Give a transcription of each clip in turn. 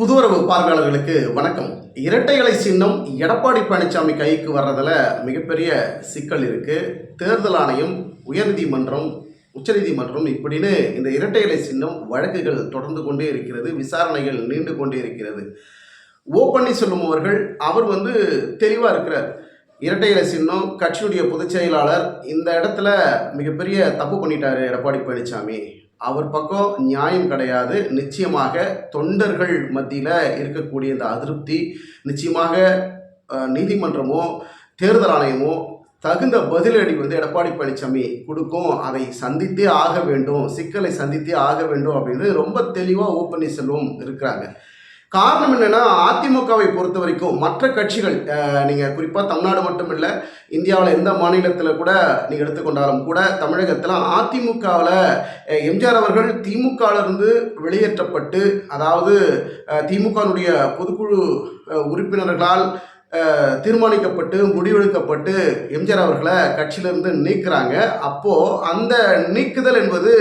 புதுவரவு பார்வையாளர்களுக்கு வணக்கம். இரட்டை இலை சின்னம் எடப்பாடி பழனிசாமி கைக்கு வர்றதில் மிகப்பெரிய சிக்கல் இருக்குது தேர்தல் ஆணையம் உயர்நீதிமன்றம் உச்சநீதிமன்றம் இப்படின்னு இந்த இரட்டை இலை சின்னம் வழக்குகள் தொடர்ந்து கொண்டே இருக்கிறது விசாரணைகள் நீண்டு கொண்டே இருக்கிறது. ஓ பன்னீர்செல்வம் அவர்கள் அவர் வந்து தெளிவாக இருக்கிறார். இரட்டை இலை சின்னம் கட்சியுடைய பொதுச் செயலாளர் இந்த இடத்துல மிகப்பெரிய தப்பு பண்ணிட்டாரு எடப்பாடி பழனிசாமி அவர் பக்கம் நியாயம் கிடையாது. நிச்சயமாக தொண்டர்கள் மத்தியில் இருக்கக்கூடிய இந்த அதிருப்தி நிச்சயமாக நீதிமன்றமோ தேர்தல் ஆணையமோ தகுந்த பதிலடி வந்து எடப்பாடி பழனிசாமி கொடுக்கும். அதை சந்தித்தே ஆக வேண்டும். சிக்கலை சந்தித்தே ஆக வேண்டும் அப்படின்னு ரொம்ப தெளிவாக ஓ பன்னீர்செல்வம் இருக்கிறாங்க. காரணம் என்னன்னா அதிமுகவை பொறுத்த வரைக்கும் மற்ற கட்சிகள் நீங்கள் நீங்க குறிப்பா தமிழ்நாடு மட்டும் இல்லை இந்தியாவில் எந்த மாநிலத்தில் கூட நீங்க எடுத்துக்கொண்டாலும் கூட தமிழகத்தில் அதிமுகவில் எம்ஜிஆர் அவர்கள் திமுகவிலிருந்து வெளியேற்றப்பட்டு அதாவது திமுகனுடைய பொதுக்குழு உறுப்பினர்களால் தீர்மானிக்கப்பட்டு முடிவெடுக்கப்பட்டு எம்ஜிஆர் அவர்களை கட்சியிலிருந்து நீக்கிறாங்க. அப்போது அந்த நீக்குதல் என்பது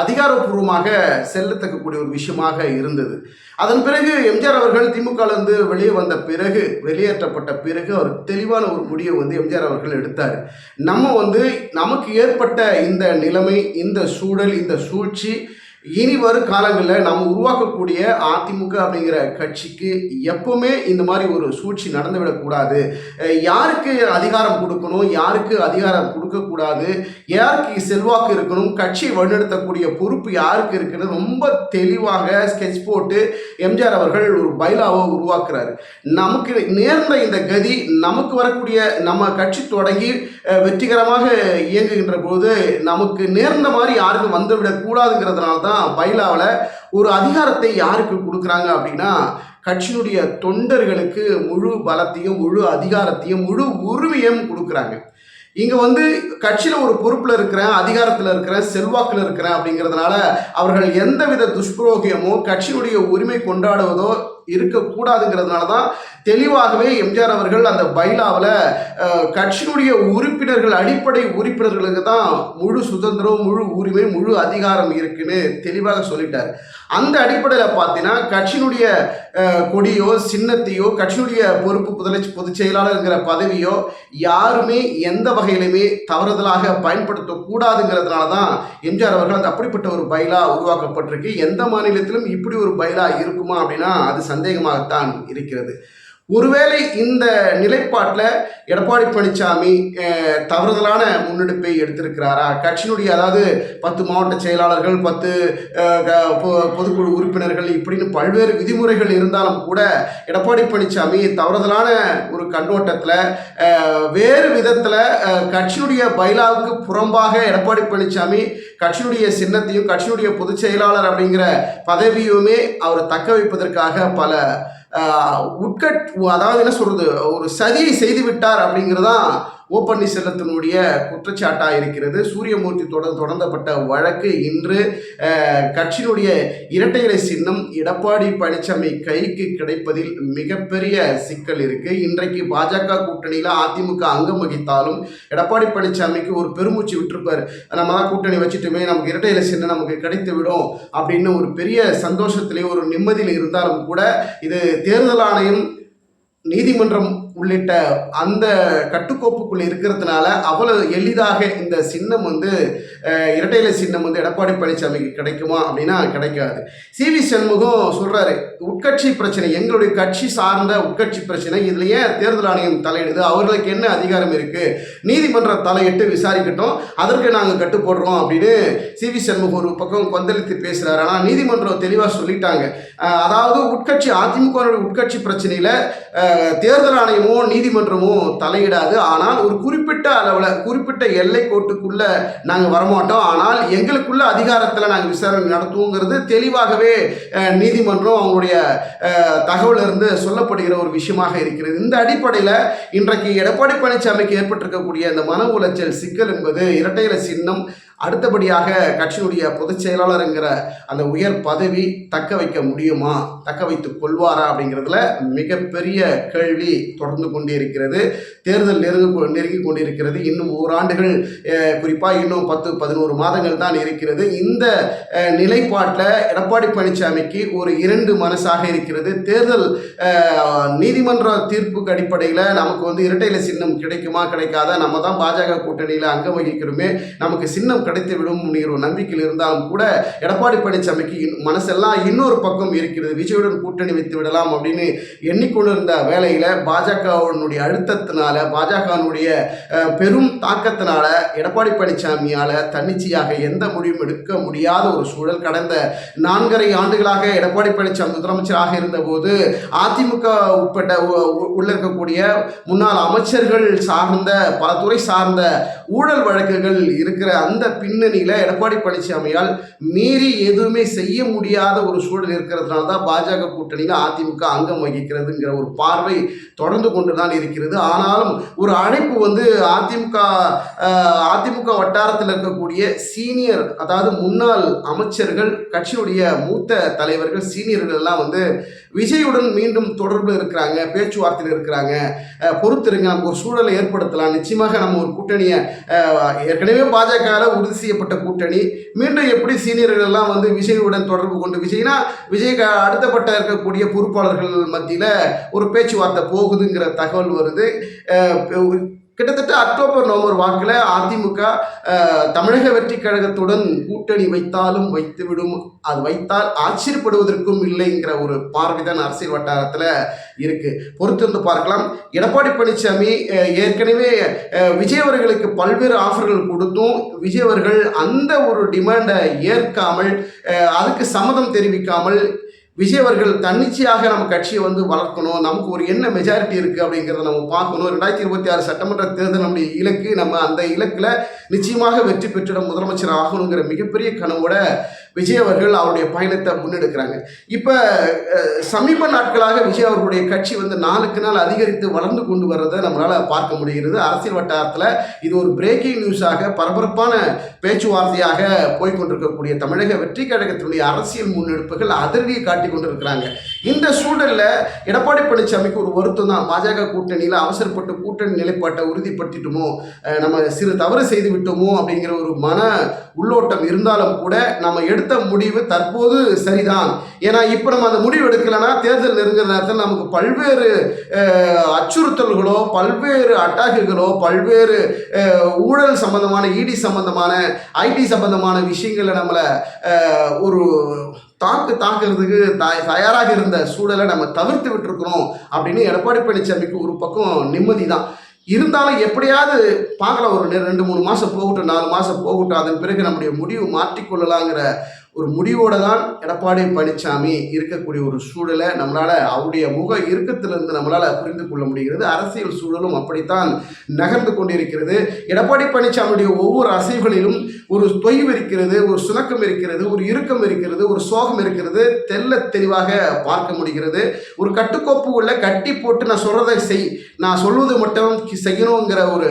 அதிகாரப்பூர்வமாக செல்லத்தக்கக்கூடிய ஒரு விஷயமாக இருந்தது. அதன் பிறகு எம்ஜிஆர் அவர்கள் திமுகலேருந்து வெளியே வந்த பிறகு வெளியேற்றப்பட்ட பிறகு அவர் தெளிவான ஒரு முடிவை வந்து எம்ஜிஆர் அவர்கள் எடுத்தார். நம்ம வந்து நமக்கு ஏற்பட்ட இந்த நிலைமை இந்த சூழல் இந்த சூழ்ச்சி இனி வரும் காலங்களில் நம்ம உருவாக்கக்கூடிய அதிமுக அப்படிங்கிற கட்சிக்கு எப்பவுமே இந்த மாதிரி ஒரு சூழ்ச்சி நடந்துவிடக்கூடாது யாருக்கு அதிகாரம் கொடுக்கணும் யாருக்கு அதிகாரம் கொடுக்கக்கூடாது யாருக்கு செல்வாக்கு இருக்கணும் கட்சியை வழிநடத்தக்கூடிய பொறுப்பு யாருக்கு இருக்குன்னு ரொம்ப தெளிவாக ஸ்கெட்ச் போட்டு எம்ஜிஆர் அவர்கள் ஒரு பைலாவை உருவாக்குறாரு. நமக்கு நேர்ந்த இந்த கதி நமக்கு வரக்கூடிய நம்ம கட்சி தொடங்கி வெற்றிகரமாக இயங்குகின்ற போது நமக்கு நேர்ந்த மாதிரி யாருக்கும் வந்துவிடக்கூடாதுங்கிறதுனால தான் தான் பைலாவில் ஒரு அதிகாரத்தை யாருக்கு கொடுக்குறாங்க அப்படின்னா கட்சியினுடைய தொண்டர்களுக்கு முழு பலத்தையும் முழு அதிகாரத்தையும் முழு உரிமையும் கொடுக்குறாங்க. இங்கே வந்து கட்சியில் ஒரு பொறுப்பில் இருக்கிறேன் அதிகாரத்தில் இருக்கிறேன் செல்வாக்கில் இருக்கிறேன் அப்படிங்கிறதுனால அவர்கள் எந்தவித துஷ்பிரோகியமோ கட்சியினுடைய உரிமை கொண்டாடுவதோ இருக்கக்கூடாதுங்கிறதுனால தான் தெளிவாகவே எம்ஜிஆர் அவர்கள் அந்த பைலாவில் கட்சியினுடைய உறுப்பினர்கள் அடிப்படை உறுப்பினர்களுக்கு தான் முழு சுதந்திரம் முழு உரிமை முழு அதிகாரம் இருக்குன்னு தெளிவாக சொல்லிட்டார். அந்த அடிப்படையில் பார்த்தீங்கன்னா கட்சியினுடைய கொடியோ சின்னத்தையோ கட்சியினுடைய பொறுப்பு புதலை பொதுச் செயலாளருங்கிற பதவியோ யாருமே எந்த வகையிலுமே தவறுதலாக பயன்படுத்தக்கூடாதுங்கிறதுனால தான் எம்ஜிஆர் அவர்கள் அந்த அப்படிப்பட்ட ஒரு பைலா உருவாக்கப்பட்டிருக்கு. எந்த மாநிலத்திலும் இப்படி ஒரு பைலா இருக்குமா அப்படின்னா அது சந்தேகமாகத்தான் இருக்கிறது. ஒருவேளை இந்த நிலைப்பாட்டில் எடப்பாடி பழனிசாமி தவறுதலான முன்னெடுப்பை எடுத்திருக்கிறாரா? கட்சியினுடைய அதாவது பத்து மாவட்ட செயலாளர்கள் பத்து க- பொ- பொதுக்குழு உறுப்பினர்கள் இப்படின்னு பல்வேறு விதிமுறைகள் இருந்தாலும் கூட எடப்பாடி பழனிசாமி தவறுதலான ஒரு கண்ணோட்டத்தில் வேறு விதத்தில் கட்சியினுடைய பைலாவுக்கு புறம்பாக எடப்பாடி பழனிசாமி கட்சியினுடைய சின்னத்தையும் கட்சியினுடைய பொதுச் செயலாளர் அப்படிங்கிற பதவியுமே அவர் தக்க வைப்பதற்காக பல உட்கட் அதாவது என்ன சொல்றது ஒரு சதியை செய்து விட்டார் அப்படிங்கிறதான் ஓ பன்னீர்செல்வத்தினுடைய குற்றச்சாட்டாக இருக்கிறது. சூரியமூர்த்தி தொடர் தொடர்ந்தப்பட்ட வழக்கு இன்று கட்சியினுடைய இரட்டை சின்னம் எடப்பாடி பழனிசாமி கைக்கு கிடைப்பதில் மிகப்பெரிய சிக்கல் இருக்கு. இன்றைக்கு பாஜக கூட்டணியில் அதிமுக அங்கம் வகித்தாலும் எடப்பாடி பழனிசாமிக்கு ஒரு பெருமூச்சு விட்டுருப்பார். நம்ம தான் கூட்டணி வச்சுட்டுமே நமக்கு இரட்டை இலை சின்னம் நமக்கு கிடைத்து விடும் அப்படின்னு ஒரு பெரிய சந்தோஷத்திலே ஒரு நிம்மதியில் இருந்தாலும் கூட இது தேர்தல் ஆணையம் நீதிமன்றம் உள்ளிட்ட அந்த கட்டுக்கோப்புக்குள் இருக்கிறதுனால அவ்வளவு எளிதாக இந்த சின்னம் வந்து இரட்டையில சின்னம் வந்து எடப்பாடி பழனிசாமிக்கு கிடைக்குமா அப்படின்னா கிடைக்காது. சி. வி. சண்முகம் சொல்றாரு உட்கட்சி பிரச்சனை எங்களுடைய கட்சி சார்ந்த உட்கட்சி பிரச்சனை இதுல ஏன் தேர்தல் ஆணையம் தலையிடுது? அவர்களுக்கு என்ன அதிகாரம் இருக்கு? நீதிமன்றம் தலையிட்டு விசாரிக்கட்டும் அதற்கு நாங்கள் கட்டு போடுறோம் அப்படின்னு சி. வி. சண்முகம் ஒரு பக்கம் கொந்தளித்து பேசுறாரு. ஆனால் நீதிமன்றம் தெளிவாக சொல்லிட்டாங்க. அதாவது உட்கட்சி அதிமுக உட்கட்சி பிரச்சனையில தேர்தல் ஆணையம் நீதிமன்றமோ தலையிடாது. ஆனால் ஒரு குறிப்பிட்ட அளவில் குறிப்பிட்ட எல்லை கோட்டுக்குள்ள நாங்கள் வரமாட்டோம். ஆனால் எங்களுக்குள்ள அதிகாரத்தில் நாங்கள் விசாரணை நடத்துவோங்கிறது தெளிவாகவே நீதிமன்றம் அவங்களுடைய தகவலிருந்து சொல்லப்படுகிற ஒரு விஷயமாக இருக்கிறது. இந்த அடிப்படையில் இன்றைக்கு எடப்பாடி பழனிசாமிக்கு ஏற்பட்டிருக்கக்கூடிய இந்த மன உளைச்சல் சிக்கல் என்பது இரட்டையில சின்னம் அடுத்தபடியாக கட்சியினுடைய பொதுச் செயலாளர் என்கிற அந்த உயர் பதவி தக்க வைக்க முடியுமா? தக்க வைத்துக் கொள்வாரா அப்படிங்கிறதுல மிகப்பெரிய கேள்வி தொடர்ந்து கொண்டே இருக்கிறது தேர்தல் நெருங்க நெருங்கி கொண்டிருக்கிறது. இன்னும் ஓராண்டுகள் குறிப்பாக இன்னும் பத்து பதினோரு மாதங்கள் தான் இருக்கிறது. இந்த நிலைப்பாட்டில் எடப்பாடி பழனிசாமிக்கு ஒரு இரண்டு மனசாக இருக்கிறது. தேர்தல் நீதிமன்ற தீர்ப்புக்கு அடிப்படையில் நமக்கு வந்து இரட்டையில சின்னம் கிடைக்குமா கிடைக்காதா? நம்ம தான் பாஜக கூட்டணியில் அங்கம் வகிக்கிறோமே. நமக்கு சின்னம் கிடைத்து விடும் அப்படிங்கிற ஒரு நம்பிக்கையில் இருந்தாலும் கூட எடப்பாடி பழனிசாமிக்கு இன்- மனசெல்லாம் இன்னொரு பக்கம் இருக்கிறது. விஜயுடன் கூட்டணி வைத்து விடலாம் அப்படின்னு எண்ணிக்கொண்டிருந்த வேலையில் பாஜகவினுடைய அழுத்தத்தினால பாஜகவினுடைய பெரும் தாக்கத்தினால எடப்பாடி பழனிசாமியால் தன்னிச்சையாக எந்த முடிவும் எடுக்க முடியாத ஒரு சூழல் கடந்த நான்கரை ஆண்டுகளாக எடப்பாடி பழனிசாமி முதலமைச்சராக இருந்தபோது அதிமுக உட்பட்ட உ- உ- உள்ள இருக்கக்கூடிய முன்னாள் அமைச்சர்கள் சார்ந்த பல துறை சார்ந்த ஊழல் வழக்குகள் இருக்கிற அந்த பின்னணியில் எடப்பாடி பழனிசாமியால் மீறி எதுவுமே செய்ய முடியாத ஒரு சூழல் இருக்கிறதுனால தான் பாஜக பாஜக கூட்டணியில் அதிமுக அங்கம் வகிக்கிறதுங்கிற ஒரு பார்வை தொடர்ந்து கொண்டு தான் இருக்கிறது. ஆனாலும் ஒரு அழைப்பு வந்து அதிமுக அதிமுக வட்டாரத்தில் இருக்கக்கூடிய சீனியர் அதாவது முன்னாள் அமைச்சர்கள் கட்சியுடைய மூத்த தலைவர்கள் சீனியர்கள் எல்லாம் வந்து விஜயுடன் மீண்டும் தொடர்பில் இருக்கிறாங்க பேச்சுவார்த்தையில் இருக்கிறாங்க. பொறுத்திருங்க நம்ம ஒரு சூழலை ஏற்படுத்தலாம். நிச்சயமாக நம்ம ஒரு கூட்டணியை ஏற்கனவே பாஜக உறுதி செய்யப்பட்ட கூட்டணி. மீண்டும் எப்படி சீனியர்கள் எல்லாம் வந்து விஜயுடன் தொடர்பு கொண்டு விஜய்னா விஜய்க்கு அடுத்தப்பட்ட இருக்கக்கூடிய பொறுப்பாளர்கள் மத்தியில் ஒரு பேச்சுவார்த்தை போகுதுங்கிற தகவல் வருது. கிட்டத்தட்ட அக்டோபர் நவம்பர் வாக்கில் அதிமுக தமிழக வெற்றி கழகத்துடன் கூட்டணி வைத்தாலும் வைத்துவிடும். அது வைத்தால் ஆச்சரியப்படுவதற்கும் இல்லைங்கிற ஒரு பார்வைதான் அரசியல் வட்டாரத்தில் இருக்கு. பொறுத்திருந்து பார்க்கலாம். எடப்பாடி பழனிசாமி ஏற்கனவே விஜய் அவர்களுக்கு பல்வேறு ஆஃபர்கள் கொடுத்தும் விஜய் அவர்கள் அந்த ஒரு டிமாண்டை ஏற்காமல் அதுக்கு சம்மதம் தெரிவிக்காமல் விஜய் அவர்கள் தன்னிச்சையாக நம்ம கட்சியை வந்து வளர்க்கணும் நமக்கு ஒரு என்ன மெஜாரிட்டி இருக்குது அப்படிங்கிறத நம்ம பார்க்கணும். ரெண்டாயிரத்தி இருபத்தி ஆறு சட்டமன்ற தேர்தல் நம்முடைய இலக்கு நம்ம அந்த இலக்கில் நிச்சயமாக வெற்றி பெற்றிட முதலமைச்சர் ஆகணுங்கிற மிகப்பெரிய கனவோட விஜய் அவர்கள் அவருடைய பயணத்தை முன்னெடுக்கிறாங்க. இப்போ சமீப நாட்களாக விஜய் அவர்களுடைய கட்சி வந்து நாளுக்கு நாள் அதிகரித்து வளர்ந்து கொண்டு வர்றதை நம்மளால் பார்க்க முடிகிறது. அரசியல் வட்டாரத்தில் இது ஒரு பிரேக்கிங் நியூஸாக பரபரப்பான பேச்சுவார்த்தையாக போய்கொண்டிருக்கக்கூடிய தமிழக வெற்றி கழகத்தினுடைய அரசியல் முன்னெடுப்புகள் அதிரடியை காட்டி கொண்டிருக்கிறாங்க. இந்த சூழலில் எடப்பாடி பழனிசாமிக்கு ஒரு வருத்தம் தான். பாஜக கூட்டணியில் அவசரப்பட்டு கூட்டணி நிலைப்பாட்டை உறுதிப்படுத்திட்டோமோ நம்ம சிறு தவறு செய்து விட்டோமோ அப்படிங்கிற ஒரு மன உள்ளோட்டம் இருந்தாலும் கூட நம்ம எடுத்த முடிவு தற்போது சரிதான். ஏன்னா இப்போ நம்ம அந்த முடிவு எடுக்கலைன்னா தேர்தல் நெருங்குற நேரத்தில் நமக்கு பல்வேறு அச்சுறுத்தல்களோ பல்வேறு அட்டாக்குகளோ பல்வேறு ஊழல் சம்பந்தமான இடி சம்பந்தமான ஐடி சம்பந்தமான விஷயங்களை நம்மளை ஒரு தாக்கு தாக்குறதுக்கு தயாராக இருந்த சூழலை நம்ம தவிர்த்து விட்டுருக்குறோம் அப்படின்னு எடப்பாடி பழனிசாமிக்கு ஒரு பக்கம் நிம்மதி தான் இருந்தாலும் எப்படியாவது பார்க்கலாம் ஒரு ரெண்டு மூணு மாதம் போகட்டும் நாலு மாதம் போகட்டும் அதன் பிறகு நம்முடைய முடிவு மாற்றிக்கொள்ளலாங்கிற ஒரு முடிவோடு தான் எடப்பாடி பழனிசாமி இருக்கக்கூடிய ஒரு சூழலை நம்மளால் அவருடைய முக இறுக்கத்திலிருந்து நம்மளால் புரிந்து கொள்ள முடிகிறது. அரசியல் சூழலும் அப்படித்தான் நகர்ந்து கொண்டிருக்கிறது. எடப்பாடி பழனிசாமியுடைய ஒவ்வொரு அசைவுகளிலும் ஒரு தொய்வு இருக்கிறது ஒரு சுணக்கம் இருக்கிறது ஒரு இறுக்கம் இருக்கிறது ஒரு சோகம் இருக்கிறது. தெல்ல தெளிவாக பார்க்க முடிகிறது. ஒரு கட்டுக்கோப்பு உள்ள கட்டி போட்டு நான் சொல்கிறதை செய் நான் சொல்வது மட்டும் செய்யணுங்கிற ஒரு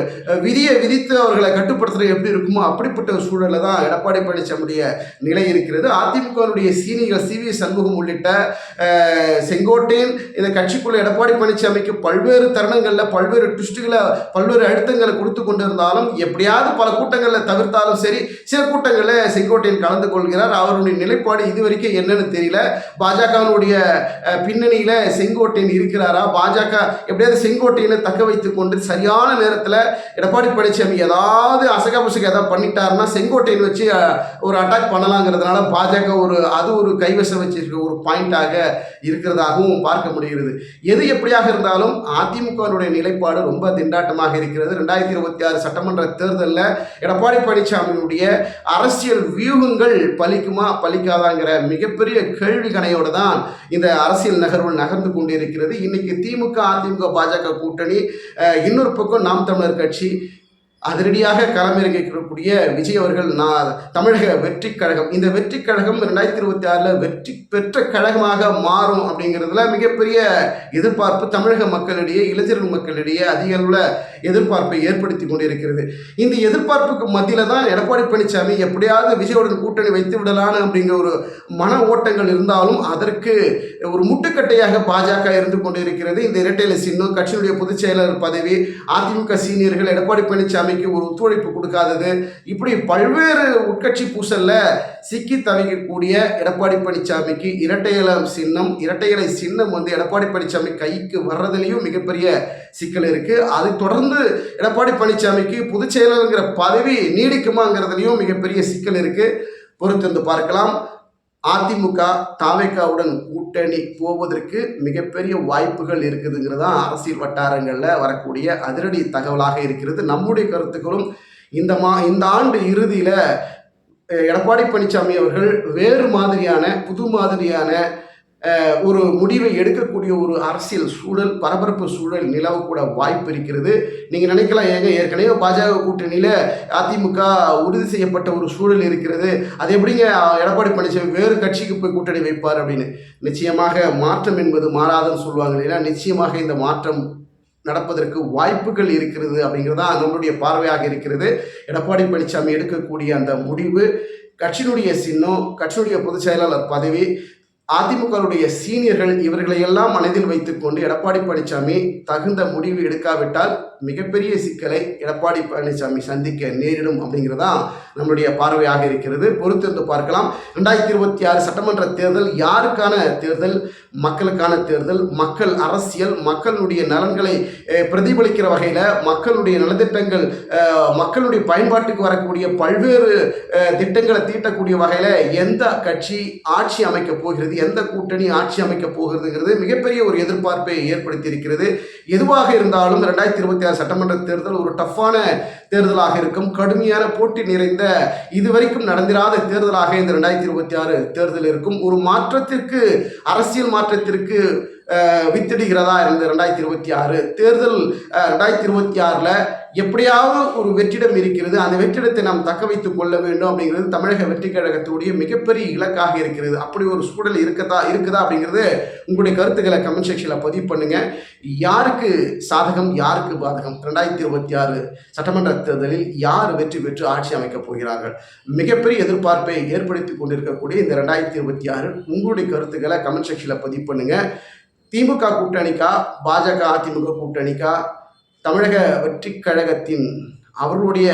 விதியை விதித்து அவர்களை கட்டுப்படுத்துறது எப்படி இருக்குமோ அப்படிப்பட்ட சூழலில் தான் எடப்பாடி பழனிசாமியுடைய நிலை இருக்கிறது. அதிமுகவுடைய சீனியர்கள் சி வி சண்முகம் உள்ளிட்ட செங்கோட்டையன் இந்த கட்சிக்குள்ள எடப்பாடி பழனிசாமிக்கு பல்வேறு தருணங்களில் பல்வேறு ட்விஸ்ட்டுகளை பல்வேறு அழுத்தங்களை கொடுத்து கொண்டிருந்தாலும் எப்படியாவது பல கூட்டங்களில் தவிர்த்தாலும் சரி சில கூட்டங்களில் செங்கோட்டையன் கலந்து கொள்கிறார். அவருடைய நிலைப்பாடு இது வரைக்கும் என்னன்னு தெரியல. பாஜகவினுடைய பின்னணியில் செங்கோட்டையன் இருக்கிறாரா? பாஜக எப்படியாவது செங்கோட்டையனை தக்க வைத்து கொண்டு சரியான நேரத்தில் எடப்பாடி பழனிசாமி ஏதாவது அசகாபசக ஏதாவது பண்ணிட்டாருன்னா செங்கோட்டையன் வச்சு ஒரு அட்டாக் பண்ணலாங்கிறதுனால பாஜக ஒரு அது ஒரு கைவசம் வச்சிருக்க ஒரு பாயிண்டாக இருக்கிறதாகவும் பார்க்க முடிகிறது. எது எப்படியாக இருந்தாலும் அதிமுகவினுடைய நிலைப்பாடு ரொம்ப திண்டாட்டமாக இருக்கிறது. ரெண்டாயிரத்தி இருபத்தி ஆறு சட்டமன்ற தேர்தலில் எடப்பாடி பழனிசாமியினுடைய அரசியல் வியூகங்கள் பலிக்குமா பலிக்காதாங்கிற மிகப்பெரிய கேள்வி கணையோடு தான் இந்த அரசியல் நகர்வு நகர்ந்து கொண்டிருக்கிறது. இன்னைக்கு திமுக அதிமுக பாஜக கூட்டணி இன்னொரு பக்கம் நாம் தமிழர் கட்சி அதிரடியாக களமிறங்கிக்கூடிய விஜய் அவர்கள் நான் தமிழக வெற்றி கழகம். இந்த வெற்றி கழகம் ரெண்டாயிரத்தி இருபத்தி ஆறில் வெற்றி பெற்ற கழகமாக மாறும் அப்படிங்கிறதுல மிகப்பெரிய எதிர்பார்ப்பு தமிழக மக்களிடையே இளைஞர்கள் மக்களிடையே அதிக அளவில் எதிர்பார்ப்பை ஏற்படுத்தி கொண்டிருக்கிறது. இந்த எதிர்பார்ப்புக்கு மத்தியில் தான் எடப்பாடி பழனிசாமி எப்படியாவது விஜயோடன் கூட்டணி வைத்து விடலான்னு அப்படிங்கிற ஒரு மன ஓட்டங்கள் இருந்தாலும் அதற்கு ஒரு முட்டுக்கட்டையாக பாஜக இருந்து கொண்டிருக்கிறது. இந்த இரட்டையில சின்னம் கட்சியினுடைய பொதுச் செயலர் பதவி அதிமுக சீனியர்கள் எடப்பாடி சபைக்கு ஒரு ஒத்துழைப்பு கொடுக்காதது. இப்படி பல்வேறு உட்கட்சி பூசல்ல சிக்கி தவிக்கக்கூடிய எடப்பாடி பழனிசாமிக்கு இரட்டையில சின்னம் இரட்டையலை சின்னம் வந்து எடப்பாடி பழனிசாமி கைக்கு வர்றதுலேயும் மிகப்பெரிய சிக்கல் இருக்கு. அதை தொடர்ந்து எடப்பாடி பழனிசாமிக்கு பொதுச் செயலாளருங்கிற பதவி நீடிக்குமாங்கிறதுலையும் மிகப்பெரிய சிக்கல் இருக்கு. பொறுத்திருந்து பார்க்கலாம். அதிமுக தாவேக்காவுடன் கூட்டணி போவதற்கு மிகப்பெரிய வாய்ப்புகள் இருக்குதுங்கிறது தான் அரசியல் வட்டாரங்களில் வரக்கூடிய அதிரடி தகவலாக இருக்கிறது. நம்முடைய கருத்துக்களும் இந்த மா இந்த ஆண்டு இறுதியில் எடப்பாடி பழனிசாமி அவர்கள் வேறு மாதிரியான புது மாதிரியான ஒரு முடிவை எடுக்கக்கூடிய ஒரு அரசியல் சூழல் பரபரப்பு சூழல் நிலவக்கூட வாய்ப்பு இருக்கிறது. நீங்கள் நினைக்கலாம் ஏங்க ஏற்கனவே பாஜக கூட்டணியில் அதிமுக உறுதி செய்யப்பட்ட ஒரு சூழல் இருக்கிறது. அது எப்படிங்க எடப்பாடி பழனிசாமி வேறு கட்சிக்கு போய் கூட்டணி வைப்பார் அப்படின்னு? நிச்சயமாக மாற்றம் என்பது மாறாதுன்னு சொல்லுவாங்க இல்லையா? நிச்சயமாக இந்த மாற்றம் நடப்பதற்கு வாய்ப்புகள் இருக்கிறது அப்படிங்கிறது தான் நம்மளுடைய பார்வையாக இருக்கிறது. எடப்பாடி பழனிசாமி எடுக்கக்கூடிய அந்த முடிவு கட்சியினுடைய சின்னம் கட்சியினுடைய பொதுச் செயலாளர் பதவி அதிமுகவுடைய சீனியர்கள் இவர்களை எல்லாம் மனதில் வைத்துக்கொண்டு எடப்பாடி பழனிசாமி தகுந்த முடிவு எடுக்காவிட்டால் மிகப்பெரிய சிக்கலை எடப்பாடி பழனிசாமி சந்திக்க நேரிடும் அப்படிங்கிறதான் நம்மளுடைய பார்வையாக இருக்கிறது. பொறுத்திருந்து பார்க்கலாம். ரெண்டாயிரத்தி இருபத்தி ஆறு சட்டமன்ற தேர்தல் யாருக்கான தேர்தல்? மக்களுக்கான தேர்தல். மக்கள் அரசியல் மக்களுடைய நலன்களை பிரதிபலிக்கிற வகையில் மக்களுடைய நலத்திட்டங்கள் மக்களுடைய பயன்பாட்டுக்கு வரக்கூடிய பல்வேறு திட்டங்களை தீட்டக்கூடிய வகையில் எந்த கட்சி ஆட்சி அமைக்கப் போகிறது? எந்த கூட்டணி ஆட்சி அமைக்கப் போகிறதுங்கிறது மிகப்பெரிய ஒரு எதிர்பார்ப்பை ஏற்படுத்தி இருக்கிறது எதுவாக இருந்தாலும் ரெண்டாயிரத்தி இருபத்தி ஆறு சட்டமன்ற தேர்தல் ஒரு டஃப்பான தேர்தலாக இருக்கும். கடுமையான போட்டி நிறைந்த இதுவரைக்கும் நடந்திராத தேர்தலாக இந்த ரெண்டாயிரத்தி இருபத்தி ஆறு தேர்தல் இருக்கும். ஒரு மாற்றத்திற்கு அரசியல் மாற்றத்திற்கு வித்திடுகிறதா இருந்தது ரெண்டாயிரத்தி இருபத்தி ஆறு. தேர்தல் ரெண்டாயிரத்தி இருபத்தி ஆறில் எப்படியாவது ஒரு வெற்றிடம் இருக்கிறது. அந்த வெற்றிடத்தை நாம் தக்க வைத்துக் கொள்ள வேண்டும் அப்படிங்கிறது தமிழக வெற்றி கழகத்துடைய மிகப்பெரிய இலக்காக இருக்கிறது. அப்படி ஒரு சூழல் இருக்கதா இருக்குதா அப்படிங்கிறது உங்களுடைய கருத்துக்களை கமெண்ட் செக்ஷனில் பதிவு பண்ணுங்க. யாருக்கு சாதகம் யாருக்கு பாதகம்? ரெண்டாயிரத்தி இருபத்தி ஆறு சட்டமன்ற தேர்தலில் யார் வெற்றி பெற்று ஆட்சி அமைக்கப் போகிறார்கள்? மிகப்பெரிய எதிர்பார்ப்பை ஏற்படுத்தி கொண்டிருக்கக்கூடிய இந்த ரெண்டாயிரத்தி இருபத்தி ஆறு உங்களுடைய கருத்துக்களை கமெண்ட் செக்ஷனில் பதிவு பண்ணுங்கள் திமுக கூட்டணிக்கா? பாஜக அதிமுக கூட்டணிக்கா? தமிழக வெற்றி கழகத்தின் அவர்களுடைய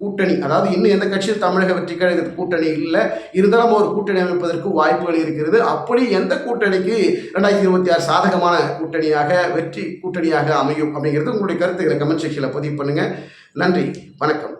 கூட்டணி அதாவது இன்னும் எந்த கட்சியும் தமிழக வெற்றி கழக கூட்டணி இல்லை இருந்தாலும் ஒரு கூட்டணி அமைப்பதற்கு வாய்ப்புகள் இருக்கிறது. அப்படி எந்த கூட்டணிக்கு ரெண்டாயிரத்தி இருபத்தி ஆறு சாதகமான கூட்டணியாக வெற்றி கூட்டணியாக அமையும் அப்படிங்கிறது உங்களுடைய கருத்துக்களை கமெண்ட் செக்ஷனில் பதிவு பண்ணுங்கள் நன்றி வணக்கம்.